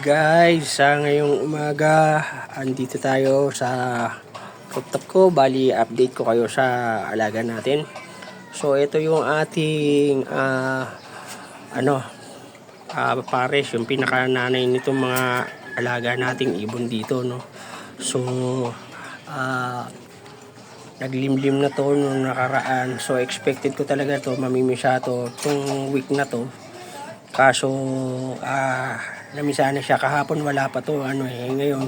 Guys, sa ngayong umaga, andito tayo sa rooftop ko. Bali, update ko kayo sa alaga natin. So, ito yung ating, ah, ano, ah, pares, yung pinakananay nitong mga alaga nating ibon dito, no. So, ah, naglimlim na to nung nakaraan. So, expected ko talaga to, mamimisa to, itong week na to. Kaso, ah, namisa na siya. Kahapon wala pa to. Ano eh, ngayon,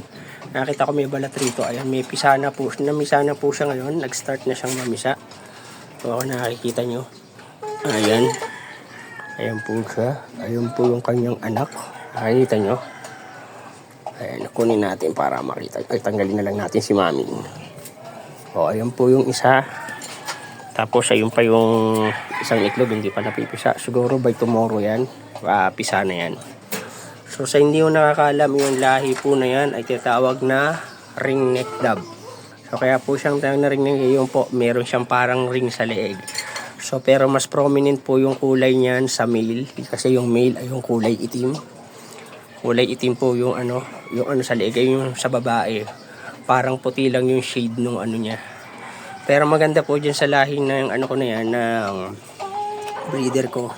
nakita ko may balat rito. Ayan, may pisa na po. Namisa na po siya ngayon. Nag-start na siyang mamisa. So, ako nakikita nyo. Ayan. Ayan po siya. Ayan po yung kanyang anak. Nakikita nyo. Ayan, kunin natin para makita. Ay, tanggalin na lang natin si mami. O, ayan po yung isa. Tapos, ayun pa yung isang itlog, hindi pa napipisa. Siguro by tomorrow yan, ah, pisa na yan. So, sa hindi mo nakakalam, yung lahi po na yan ay tinatawag na ring neck dove. So, kaya po siyang tawag na ring neck, yung po, meron siyang parang ring sa leeg. So, pero mas prominent po yung kulay niyan sa male. Kasi yung male ay yung kulay itim. Kulay itim po yung ano, yung ano sa leeg, ay yung sa babae. Parang puti lang yung shade nung ano niya. Pero maganda po dyan sa lahi ng ano ko na yan, ng breeder ko.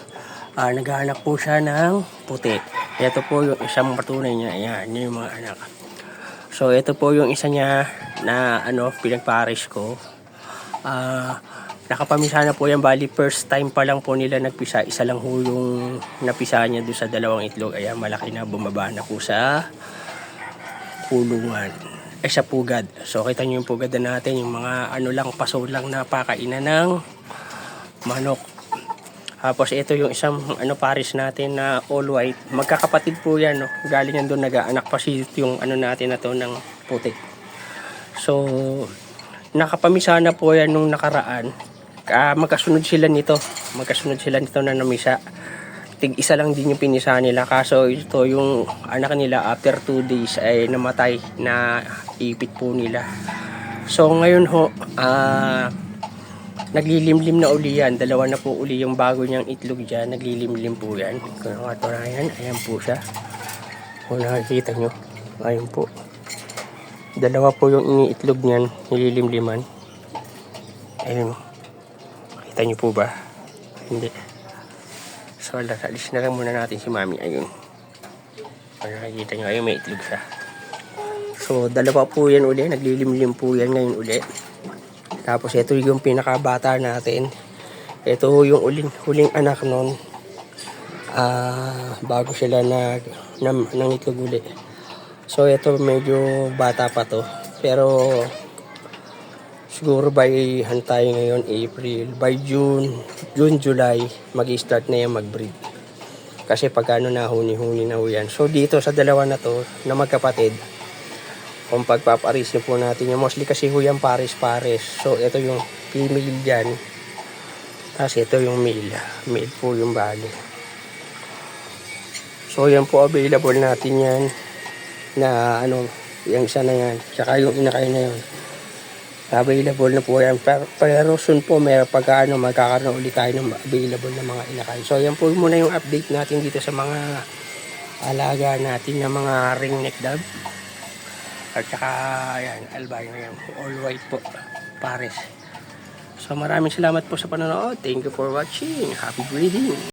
Ah, naghahanap po siya ng puti. Ito po yung isang patunay niya. Ayan, yun yung mga anak. So, ito po yung isa niya na ano, pinagpares ko. Ah, nakapamisa na po yan. Bali, first time pa lang po nila nagpisa. Isa lang po yung napisa niya doon sa dalawang itlog. Ayan, malaki na bumaba na po sa kulungan. Eh, sa pugad. So, kita nyo yung pugad na natin. Yung mga ano lang, paso lang na pakainan ng manok. Tapos ito yung isang ano pares natin na all white. Magkakapatid po yan, no. Galing yan doon nag-aanak pa si yung ano natin na to ng puti. So, nakapamisa na po yan nung nakaraan. Ah, magkasunod sila nito. Magkasunod sila nito na namisa. Tig isa lang din yung pinisa nila. Kaso ito yung anak nila after 2 days ay namatay na ipit po nila. So ngayon ho, ah naglilimlim na uli yan. Dalawa na po uli yung bago niyang itlog dyan. Naglilimlim po yan. Kung nakaturayan, ayan po siya. Kung nakikita nyo, ayan po. Dalawa po yung iniitlog niyan, nililimliman. Ayun. Kita nyo po ba? Hindi. So, alis na lang muna natin si mami. Ayun. Kung nakikita nyo, ayun may itlog siya. So, dalawa po yan uli. Naglilimlim po yan ngayon uli. Tapos ito yung pinakabata natin. Ito yung uling, huling anak nun. Ah, bago sila nag nam, nangitlog. So ito medyo bata pa to. Pero siguro by han tayo ngayon April, by June, June, July, magi-start na yan mag-breed. Kasi pag ano na huni-huni na ho yan. So dito sa dalawa na to na magkapatid, kung pagpaparisin po natin yung mostly kasi ho yan pares-pares. So, ito yung female dyan. Tapos ito yung male. Male po yung bali. So, yan po available natin yan na ano, yung isa na yan. Tsaka yung inakay na yun. Available na po yan. Pero, pero soon po, may pagka ano, magkakaroon ulit tayo ng available na mga inakay. So, yan po muna yung update natin dito sa mga alaga natin na mga ring neck dove. At saka, ayan, albino yan. All white po. Pares. So maraming salamat po sa panonood. Thank you for watching. Happy breeding.